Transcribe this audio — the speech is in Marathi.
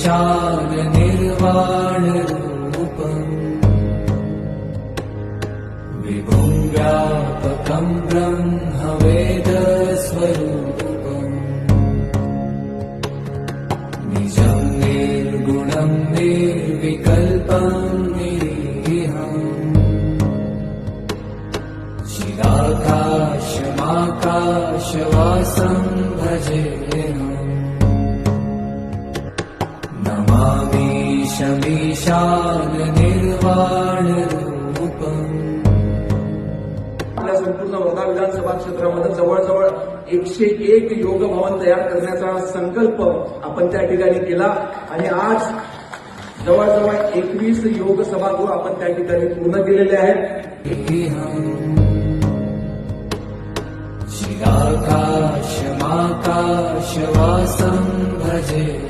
शालनिर्वाणरूपम् विभुं व्यापकं ब्रह्म वेदस्वरूपम् निशं निर्गुणं निर्विकल्पम् निरीहम् शिलाकाशमाकाशवासं भजे आपल्या संपूर्ण वर्धा विधानसभा क्षेत्रामध्ये जवळजवळ एकशे एक योग भवन तयार करण्याचा संकल्प आपण त्या ठिकाणी केला. आणि आज जवळजवळ एकवीस योग सभागृह आपण त्या ठिकाणी पूर्ण केलेले आहेत. चिदाकाशमाकाशवासं भजे